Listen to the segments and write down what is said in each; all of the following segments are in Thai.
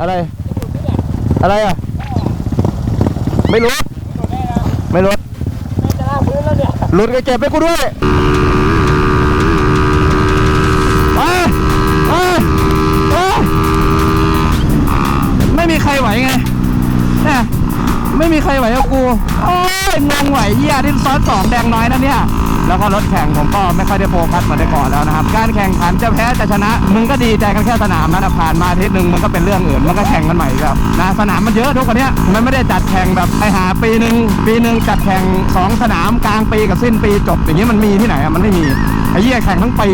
อะไร อะไรอะ ไม่รู้ไม่รู้จะลากพื้นแล้วเนี่ยหลุดก็เก็บให้กูด้วยไปไปไปไม่มีใครไหวไงเนี่ยไม่มีใครไหวกับกู โอ้ยงงไหวเหี้ยที่ซ้อนสองแดงน้อยนะเนี่ย แล้วก็รถแข่งผมก็ไม่ค่อยได้โฟกัสเหมือนแต่ก่อนแล้วนะครับ การแข่งขันจะแพ้จะชนะ มึงก็ดีใจกันแค่สนามนั้นนะผ่านมาอาทิตย์หนึ่งมันก็เป็นเรื่องอื่นมันก็แข่งกันใหม่ครับนะสนามมันเยอะทุกคนเนี้ยมันไม่ได้จัดแข่งแบบไอหาปีหนึ่งปีหนึ่งจัดแข่งสองสนามกลางปีกับสิ้นปีจบ อย่างเงี้ยมันมีที่ไหนอะมันไม่มีไอ้เหี้ยแข่งทั้งปี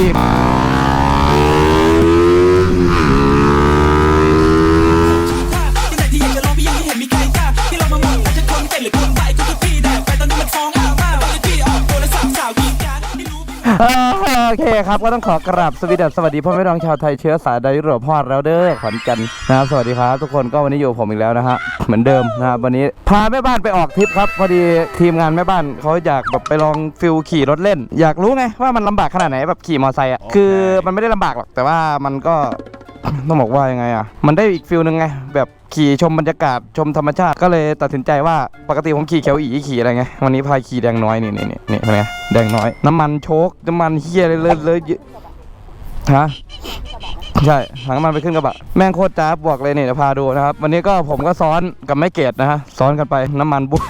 เออโอเคครับก็ต้องขอกราบสวีดัสสวัสดีพ่อแม่พี่น้องชาวไทยเชื้อสายไดโรปพอดแล้วเด้อขอนกันนะครับสวัสดีครับทุกคนก็วันนี้อยู่กับผมอีกแล้วนะฮะเหมือนเดิมนะครับวันนี้พาแม่บ้านไปออกทริปครับพอดีทีมงานแม่บ้านเขาอยากแบบไปลองฟิลขี่รถเล่น อยากรู้ไงว่ามันลำบากขนาดไหนแบบขี่มอเตอร์ไซค์อะคือมันไม่ได้ลำบากหรอกแต่ว่ามันก็ ต้องบอกว่ายังไงอะ มันได้อีกฟิลหนึ่งไง แบบขี่ชมบรรยากาศชมธรรมชาติก็เลยตัดสินใจว่าปกติผมขี่เขียวอีขี่อะไรไงวันนี้พายขี่แดงน้อยนี่นี่นี่นี่เป็นไงแดงน้อย น้ำมันโชกน้ำมันเฮียเลยเลยเลยเยอะฮะใช่ถังน้ำมันไปขึ้นกระบะแม่งโคตรจ้าบบอกเลยเนี่เดี๋ยวพาดูนะครับ วันนี้ก็ผมก็ซ้อนกับแม่เกดนะฮะซ้อนกันไปน้ำมันบุ๊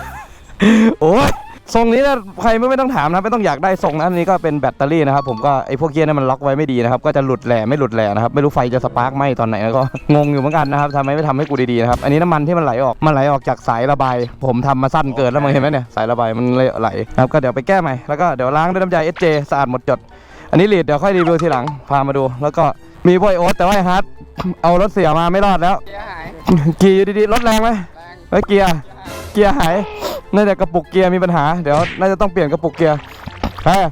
โอ้ย ทรงนี้นะใครไม่ไม่ต้องถามนะไม่ต้องอยากได้ทรงนะอันนี้ก็เป็นแบตเตอรี่นะครับผมก็ไอ้พวกเกียร์เนี่ยมันล็อกไว้ไม่ดีนะครับก็จะหลุดแหล่ไม่หลุดแหล่นะครับไม่รู้ไฟจะสปาร์กไหมตอนไหนแล้วก็งงอยู่เหมือนกันนะครับทำไมไม่ทำให้กูดีๆนะครับอันนี้น้ำมันที่มันไหลออกมันไหลออกจากสายระบาย ผมทำมาสั้นเกินแล้วมึงเห็นไหมเนี่ยสายระบายมันเลยไหลนะครับก็เดี๋ยวไปแก้ใหม่แล้วก็เดี๋ยวล้างด้วยน้ำยา SJ สะอาดหมดจด อันนี้ลีดเดี๋ยวค่อยรีวิวทีหลังพามาดู แล้วก็มีบอยโอ๊ตแต่ว่าไอ้ฮาร์ดเอารถเสียมาไม่รอดแล้วเสียหายขี่อยู่ดีๆรถแรงไหมแรงเฮ้ยเกียร์เกียร์หาย น่าจะกระปุกเกียร์มีปัญหา เดี๋ยวน่าจะต้องเปลี่ยนกระปุกเกียร์เฮ้ย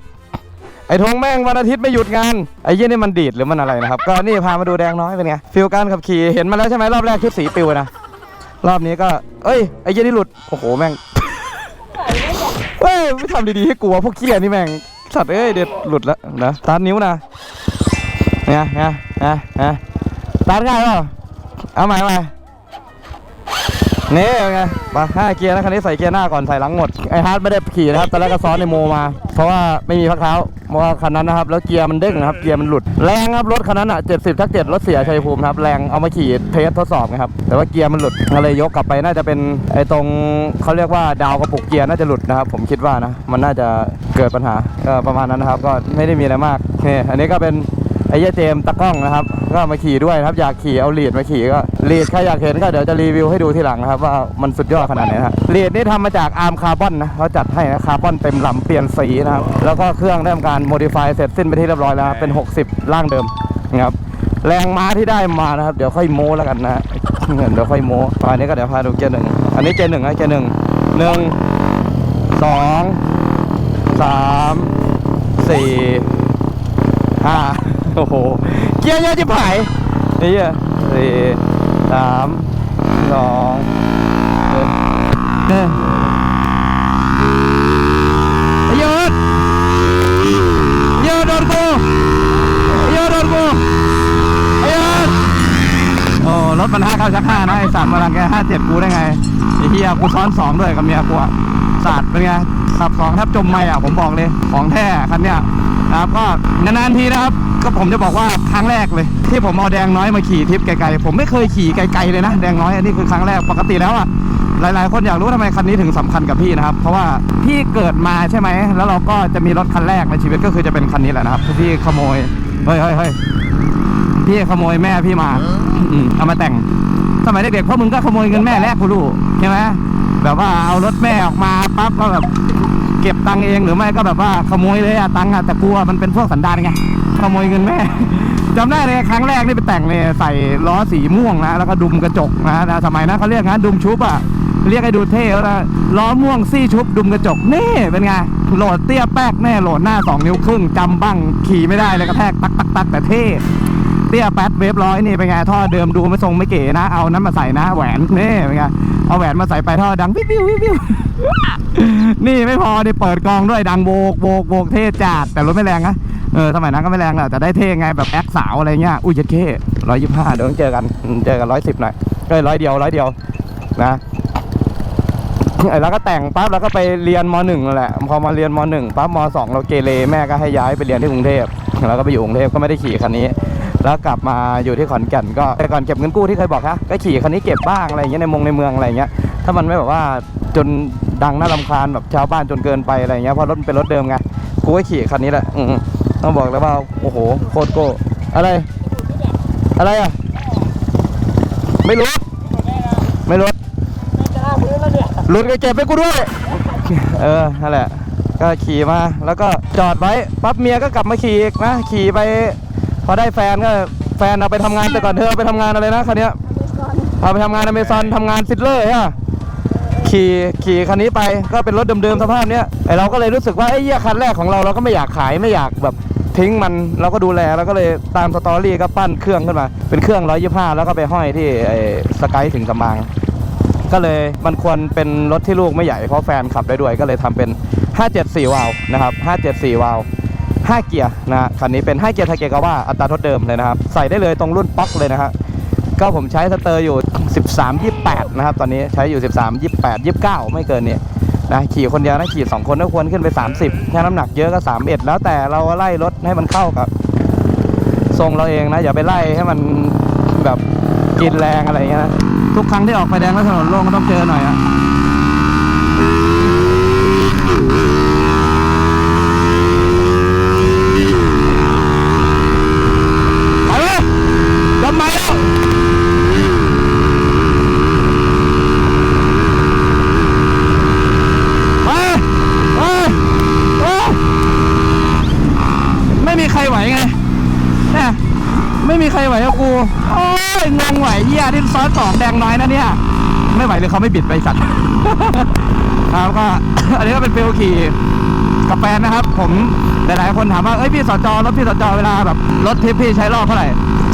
ไอ้ทงแม่งวันอาทิตย์ไม่หยุดงาน ไอ้เยี่ยนี่มันดีดหรือมันอะไรนะครับ ก็นี่พามาดูแดงน้อยเป็นไง ฟิลการขับขี่เห็นมาแล้วใช่ไหมรอบแรกชุดสีปิวนะ รอบนี้ก็ เอ้ย ไอ้เยี่ยนี่หลุด โอ้โหแม่งเฮ้ยไม่ทำดีๆให้กลัวพวกเกียร์นี่แม่ง สัตว์เอ้ยเด็ดหลุดแล้วนะตัดนิ้วนะเนี่ยเนี่ยเนี่ยเนี่ยตัดง่ายเปล่าเอาใหม่เอาใหม่ นี่เป็นไงมาห้าเกียร์นะคันนี้ใส่เกียร์หน้าก่อนใส่หลังหมดไอฮาร์ดไม่ได้ขี่นะครับตอนแรกก็ซ้อนในโมมา เพราะว่าไม่มีพักเท้าเพราะว่าคันนั้นนะครับแล้วเกียร์มันเด้งนะครับเกียร์มันหลุดแรงครับรถคันนั้นอะ70ทักเจ็ดรถเสียชัยภูมิครับแรงเอามาขี่เทสทดสอบนะครับแต่ว่าเกียร์มันหลุดก็เลยยกกลับไปน่าจะเป็นไอตรงเขาเรียกว่าดาวกระปุกเกียร์น่าจะหลุดนะครับผมคิดว่านะมันน่าจะเกิดปัญหาก็ประมาณนั้นนะครับก็ไม่ได้มีอะไรมากนี่อันนี้ก็เป็น ไอ้เหี้ยเจมตะกล้องนะครับ ก็มาขี่ด้วยครับอยากขี่เอาเลีดมาขี่ก็เลีดใครอยากเห็นก็เดี๋ยวจะรีวิวให้ดูทีหลังนะครับ ว่ามันสุดยอดขนาดไหนนะฮะลีดนี่ทำมาจากอาร์มคาร์บอนนะเขาจัดให้นะคาร์บอนเต็มลำเปลี่ยนสีนะครับแล้วก็เครื่องได้ทำการโมดิฟายเสร็จสิ้นไปที่เรียบร้อยแล้วเป็น 60ร่างเดิมนะครับแรงม้าที่ได้มานะครับเดี๋ยวค่อยโม้แล้วกันนะเดี๋ยวค่อยโม้อันนี้ก็เดี๋ยวพาดูเกียร์หนึ่งอันนี้เกียร์หนึ่งนะเกียร์หนึ่งหนึ่งสองสามสี่ห้า อ้โห เกียร์เยอะจิ๋หายนี่อะสี่สามสองหนึ่งไอ้ยอดไอ้ยอดโดนกูไอ้ยอดโดนกูหยอดโอ้รถมันห้าเข้าชักห้านะไอ้สัตว์มาลังแกห้าเจ็ดกูได้ไงไอ้เฮียกูซ้อนสองด้วยกับเมียกูอะสัตว์เป็นไง ขับสองแทบจมไม่อะผมบอกเลยของแท้คันเนี้ยนะครับก็นานๆทีนะครับ ก็ผมจะบอกว่าครั้งแรกเลย ที่ผมเอาแดงน้อยมาขี่ทริปไกลๆผมไม่เคยขี่ไกลๆเลยนะแดงน้อยอันนี้คือครั้งแรกปกติแล้วอะหลายๆ คนอยากรู้ทำไมคันนี้ถึงสำคัญกับพี่นะครับ เพราะว่าพี่เกิดมาใช่ไหม แล้วเราก็จะมีรถคันแรกในชีวิตก็คือจะเป็นคันนี้แหละนะครับที่พี่ขโมยเฮ้ยเฮ้ยเฮ้ยพี่ขโมยแม่พี่มาอืมเอามาแต่งสมัยเด็กๆพวกมึงก็ขโมยเงินแม่แลกกูรู้ใช่ไหมแบบว่าเอารถแม่ออกมาปั๊บก็แบบ เก็บตังเองหรือไม่ก็แบบว่าขโมยเลยอะตังอะแต่กลัวมันเป็นพวกสันดานไงขโมยเงินแม่ จำได้เลยครั้งแรกนี่ไปแต่งเลยใส่ล้อสีม่วงนะแล้วก็ดุมกระจกนะนะสมัยนั้นเขาเรียกงั้นดุมชุบอะเรียกให้ดูเท่แล้วนะล้อม่วงซี่ชุบดุมกระจกนี่เป็นไงโหลดเตี้ยแป๊กแน่โหลดหน้าสองนิ้วครึ่งจำบ้างขี่ไม่ได้เลยกระแทกตักตักตักแต่เท่เตี้ยแป๊ดเวฟร้อยนี่เป็นไงท่อเดิมดูไม่ทรงไม่เก๋นะ เอานั้นมาใส่นะแหวนนี่เป็นไงเอาแหวนมาใส่ไปท่อดังวิววิววิว นี่ไม่พอนี่เปิดกองด้วยดังโบกโบกโบกเท่จัดแต่รถไม่แรงนะเออสมัยนั้นก็ไม่แรงแหละแต่ได้เท่ไงแบบแอคสาวอะไรเงี้ยอุ้ยเจ็ดเคร้อยยี่ห้าเดี๋ยวต้องเจอกันเจอกันร้อยสิบหน่อยเอ้ยร้อยเดียวร้อยเดียวนะแล้วก็แต่งปั๊บแล้วก็ไปเรียนมหนึ่งแหละพอมาเรียนมหนึ่งปั๊บมสองเราเกเรแม่ก็ให้ย้ายไปเรียนที่กรุงเทพแล้วก็ไปอยู่กรุงเทพก็ไม่ได้ขี่คันนี้ แล้วกลับมาอยู่ที่ขอนแก่นก็แต่ก่อนเก็บเงินกู้ที่เคยบอกฮะก็ขี่คันนี้เก็บบ้างอะไรเงี้ยในเมองในเมืองอะไรเงี้ยถ้ามันไม่แบบว่าจน ดังน่ารำคาญแบบชาวบ้านจนเกินไปอะไรเงี้ยเพราะรถมันเป็นรถเดิมไงกูก็ขี่คันนี้แหละอืมต้องบอกเลยว่าโอ้โหโคตรโก้อะไร อะไรอะ ไม่รู้ไม่รู้จะล่าพื้นแล้วเนี่ยหลุดก็เก็บไปกูด้วย เออนั่นแหละ ก็ขี่มา แล้วก็จอดไว้ปั๊บเมียก็กลับมาขี่อีกนะ ขี่ไป พอได้แฟนก็แฟนเอาไปทำงานแต่ก่อนเธอไปทำงานอะไรนะคันนี้เอาไปทำงานอเมซอนทำงานซิดเลอร์ฮะ ขี่ขี่คันนี้ไปก็เป็นรถเดิมๆสภาพเนี้ยไอเราก็เลยรู้สึกว่าไอ้เหี้ยคันแรกของเราเราก็ไม่อยากขายไม่อยากแบบทิ้งมันเราก็ดูแลเราก็เลยตามสตอรี่ก็ปั้นเครื่องขึ้นมา เป็นเครื่อง125แล้วก็ไปห้อยที่ไอ้สกายถึงกำมังก็เลยมันควรเป็นรถที่ลูกไม่ใหญ่เพราะแฟนขับได้ด้วยก็เลยทำเป็น 574 วาล์วนะครับ 574 วาล์ว5เกียร์นะคันนี้เป็น 5 เกียร์ไทเกกาว่าอัตราทดเดิมเลยนะครับ ใส่ได้เลยตรงรุ่นป๊อกเลยนะฮะ ก็ผมใช้สเตอร์อยู่ 13 28 นะครับ ตอนนี้ใช้อยู่ 13 28 29 ไม่เกินเนี่ยนะขี่คนเดียวนะขี่2คนก็ควรขึ้นไป 30 ถ้าน้ำหนักเยอะก็ 31 แล้วแต่เราไล่รถให้มันเข้ากับทรงเราเองนะ อย่าไปไล่ให้มันแบบกินแรงอะไรอย่างเงี้ยนะทุกครั้งที่ออกไฟแดงแล้วถนนโล่งก็ต้องเจอหน่อยอะไปเลยรถมาแล้วไปไปไปไม่มีใครไหวไง เนี่ยไม่ มีใครไหวกู โอ้ยงงไหวเหี้ยที่ซ้อนสองแดงน้อยนะเนี่ย ไม่ไหวเลยเขาไม่บิดไปสัตว์ ครับก็ อันนี้ก็เป็นเฟลขี่กับแฟนนะครับ ผมหลายๆคนถามว่า เอ้ยพี่สจรถพี่สจเวลาแบบรถทิปพี่ใช้รอบเท่าไหร่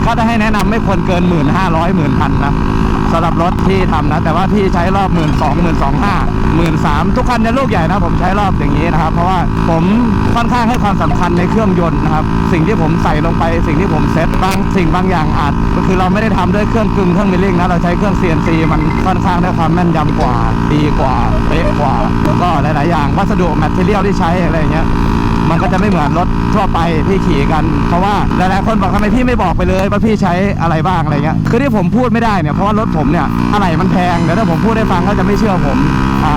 ก็จะให้แนะนำไม่ควรเกินหมื่นห้าร้อยหมื่นพันนะ สำหรับรถที่ทำนะ แต่ว่าพี่ใช้รอบหมื่นสองหมื่นสองห้าหมื่นสามทุกคันจะลูกใหญ่นะ ผมใช้รอบอย่างนี้นะครับ เพราะว่าผมค่อนข้างให้ความสำคัญในเครื่องยนต์นะครับ สิ่งที่ผมใส่ลงไป สิ่งที่ผมเซ็ตบางสิ่งบางอย่างอาจก็คือเราไม่ได้ทำด้วยเครื่องกึ่งเครื่องมิลลิ่งนะเราใช้เครื่อง CNC มันค่อนข้างได้ความแม่นยำกว่า ดีกว่าเป๊ะกว่าแล้วก็หลาย ๆ อย่างวัสดุแมทเทียลที่ใช้อะไรอย่างเงี้ย มันก็จะไม่เหมือนรถทั่วไปที่ขี่กัน เพราะว่าหลายๆคนบอกทำไมพี่ไม่บอกไปเลยว่าพี่ใช้อะไรบ้างอะไรเงี้ยคือที่ผมพูดไม่ได้เนี่ยเพราะว่ารถผมเนี่ยอะไรมันแพงเดี๋ยวถ้าผมพูดให้ฟังก็จะไม่เชื่อผมอ่า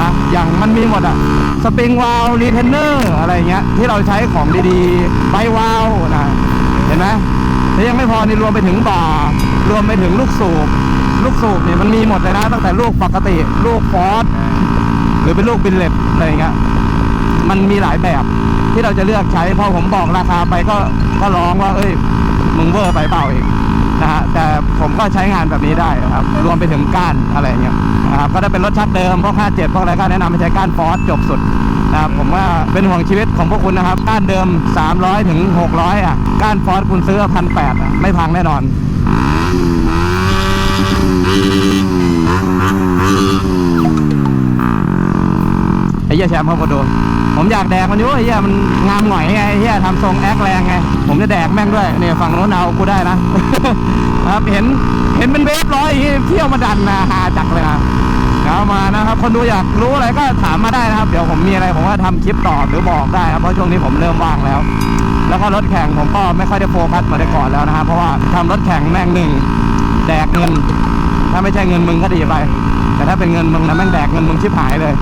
นะอย่างมันมีหมดอะสปริงวาลรีเทนเนอร์อะไรเงี้ยที่เราใช้ของดีๆไบวาลนะเห็นไหมแล้วยังไม่พอนี่รวมไปถึงบ่ารวมไปถึงลูกสูบลูกสูบเนี่ยมันมีหมดเลยนะตั้งแต่ลูกปกติ ลูกฟอสหรือเป็นลูกบินเล็ตอะไรเงี้ย มันมีหลายแบบที่เราจะเลือกใช้พอผมบอกราคาไปก็ก็ร้องว่า เอ้ย มึงเวอร์ไปเปล่าเองนะฮะแต่ผมก็ใช้งานแบบนี้ได้ครับ รวมไปถึงก้านอะไรเงี้ยนะครับก็ได้เป็นรถชักเดิมพวก57พวกอะไรก็แนะนำให้ใช้ก้านฟอสจบสุดนะครับผมว่าเป็นห่วงชีวิตของพวกคุณนะครับ ก้านเดิม 300ถึง600 อะ ก้านฟอสคุณซื้อพันแปดไม่พังแน่นอนไอ้เหี้ยแชมป์เขาก็โดน ผมอยากแดกมันอยู่ไอ้เหี้ยมันงามหน่อยไงไอ้เหี้ยทำทรงแอคแรงไง ผมจะแดกแม่งด้วยเนี่ยฝั่งโน้นเอากูได้นะ ครับเห็นเห็นเป็นเวฟร้อยอย่เที่ยวมาดันนะหาจักเลยนะเอามานะครับ คนดูอยากรู้อะไรก็ถามมาได้นะครับ เดี๋ยวผมมีอะไรผมก็ทำคลิปต่อหรือบอกได้ครับเพราะช่วงนี้ผมเริ่มว่างแล้ว แล้วก็รถแข่งผมก็ไม่ค่อยได้โฟกัสเหมือนแต่ก่อนแล้วนะครับเพราะว่าทำรถแข่งแม่งหนึ่งแดกเงิน ถ้าไม่ใช่เงินมึงก็ดีไปแต่ถ้าเป็นเงินมึงนะแม่งแดกเงินมึงชิบหายเลย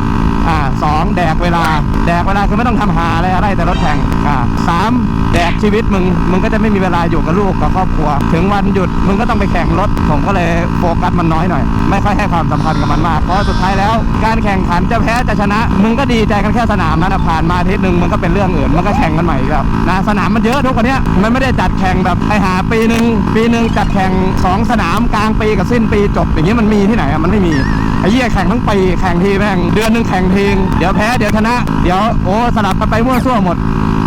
อ่าสองแดกเวลา แดกเวลาคือไม่ต้องทำหาอะไรอะไรแต่รถแข่งอ่าสามแดกชีวิตมึงมึงก็จะไม่มีเวลาอยู่กับลูกกับครอบครัว ถึงวันหยุดมึงก็ต้องไปแข่งรถ ผมก็เลยโฟกัสมันน้อยหน่อย ไม่ค่อยให้ความสำคัญกับมันมาก เพราะสุดท้ายแล้ว การแข่งขันจะแพ้จะชนะ มึงก็ดีใจกันแค่สนามนั้นผ่านมาอาทิตย์หนึ่งมันก็เป็นเรื่องอื่นมันก็แข่งกันใหม่อีกแล้วนะสนามมันเยอะทุกวันเนี้ยมันไม่ได้จัดแข่งแบบไอหาปีหนึ่งปีหนึ่งจัดแข่งสองสนามกลางปีกับสิ้นปีจบอย่างเงี้ยมันมีที่ไหนอะมันไม่มี ไอ้เหี้ยแข่งทั้งปีแข่งทีแม่งเดือนหนึ่งแข่งทีเดี๋ยวแพ้เดี๋ยวชนะ เดี๋ยวโอ้สลับกันไปมั่วซั่วหมด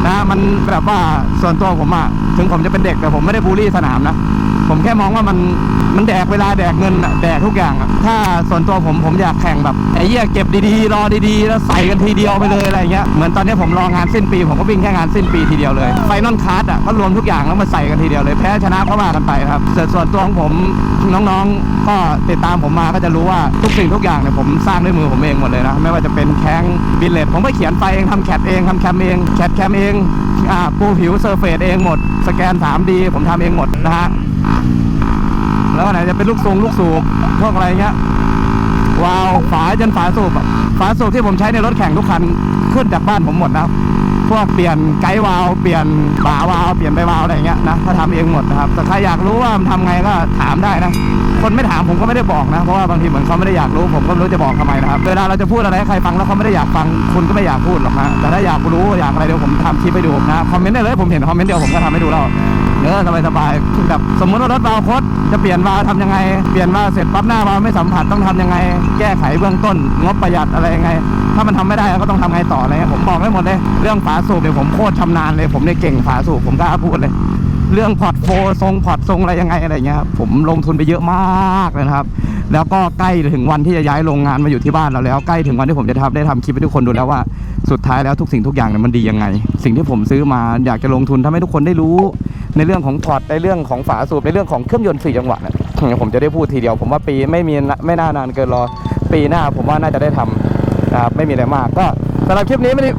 นะมันแบบว่าส่วนตัวผมอะถึงผมจะเป็นเด็กแต่ผมไม่ได้บูลลี่สนามนะ ผมแค่มองว่ามันมันแดกเวลาแดกเงินแดกทุกอย่างถ้าส่วนตัวผมผมอยากแข่งแบบไอ้เหี้ยเก็บดีๆ รอดีๆ แล้วใส่กันทีเดียวไปเลยอะไรเงี้ยเหมือนตอนนี้ผมรองานสิ้นปี ผมก็วิ่งแค่งานสิ้นปีทีเดียวเลยไฟนอลคาร์ดอะก็รวมทุกอย่างแล้วมาใส่กันทีเดียวเลยแพ้ชนะก็ว่ากันไปครับส่วนส่วนตัวของผมน้องๆ ก็ติดตามผมมาก็จะรู้ว่าทุกสิ่งทุกอย่างเนี่ยผมสร้างด้วยมือผมเองหมดเลยนะไม่ว่าจะเป็นแข้งบิลเลตผมก็เขียนไฟเองทำแคปเองทำแคมเองแคปแคมเองอาปูผิวเซอร์เฟซเองหมดสแกน 3D ผมทำเองหมดนะฮะ แล้วอันไหนจะเป็นลูกทรงลูกสูบพวกอะไรเงี้ยวาวฝาจนฝาสูบฝาสูบที่ผมใช้ในรถแข่งทุกคันขึ้นจากบ้านผมหมดนะพวกเปลี่ยนไกด์วาวเปลี่ยนฝาวาวเปลี่ยนไปวาวอะไรเงี้ยนะก็ทำเองหมดนะครับแต่ใครอยากรู้ว่ามันทำไงก็ถามได้นะคนไม่ถามผมก็ไม่ได้บอกนะเพราะว่าบางทีเหมือนเขาไม่ได้อยากรู้ผมก็ไม่รู้จะบอกทำไมนะครับเวลาเราจะพูดอะไรให้ใครฟังแล้วเขาไม่ได้อยากฟังคุณก็ไม่อยากพูดหรอกนะแต่ถ้าอยากรู้อยากอะไรเดี๋ยวผมทำคลิปให้ดูนะคอมเมนต์ได้เลยผมเห็นคอมเมนต์เดียวผมก็ทำให้ดูแล้ว เออสบายสบายๆแบบสมมติว่ารถวาล์วคดจะเปลี่ยนวาล์วทำยังไง เปลี่ยนวาล์วเสร็จปั๊บหน้าวาล์วไม่สัมผัสต้องทำยังไง แก้ไขเบื้องต้น งบประหยัดอะไรยังไง ถ้ามันทำไม่ได้ก็ต้องทำไงต่ออะไรเงี้ยผมบอกได้หมดเลย เรื่องฝาสูบเดี๋ยวผมโคตรชำนาญเลย ผมเนี่ยเก่งฝาสูบผมกล้าพูดเลย เรื่องพอร์ตโฟทรงพอร์ตทรงอะไรยังไงอะไรเงี้ยผมลงทุนไปเยอะมากเลยนะครับ แล้วก็ใกล้ถึงวันที่จะย้ายโรงงานมาอยู่ที่บ้านเราแล้วใกล้ถึงวันที่ผมจะทำได้ทำคลิปให้ทุกคนดูแล้วว่าสุดท้ายแล้วทุกสิ่งทุกอย่างเนี่ยมันดียังไง สิ่งที่ผมซื้อมาอยากจะลงทุนทำให้ทุกคนได้รู้ ในเรื่องของพอร์ตในเรื่องของฝาสูบในเรื่องของเครื่องยนต์สี่จังหวะเนี่ยผมจะได้พูดทีเดียว ผมว่าปีไม่มีไม่น่านานเกินรอปีหน้าผมว่าน่าจะได้ทำนะครับไม่มีอะไรมากก็สำหรับคลิปนี้ไม่ได้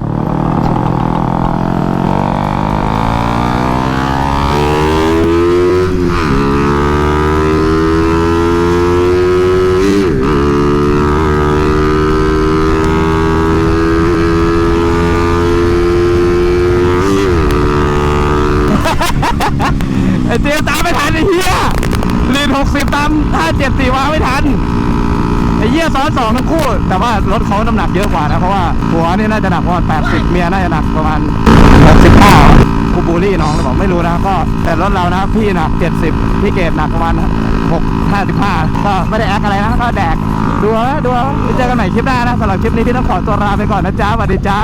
ไอ้เจ๊ตามไม่ทันไอ้เหี้ยลีด หกสิบตามห้าเจ็ดสี่วาไม่ทันไอ้เหี้ยซ้อนสองทั้งคู่ แต่ว่ารถเขาน้ำหนักเยอะกว่านะ เพราะว่าหัวนี่น่าจะหนักประมาณแปดสิบเมียน่าจะหนักประมาณหกสิบห้าคูบูลลี่น้องหรือเปล่าไม่รู้นะก็แต่รถเรานะ พี่หนักเจ็ดสิบพี่เกดหนักประมาณหกห้าสิบห้าก็ไม่ได้แอคอะไรนะก็แดกดูเอานะดูเอาไว้เจอกันใหม่คลิปหน้านะสำหรับคลิปนี้พี่ต้องขอตัวลาไปก่อนนะจ๊ะสวัสดีจ้า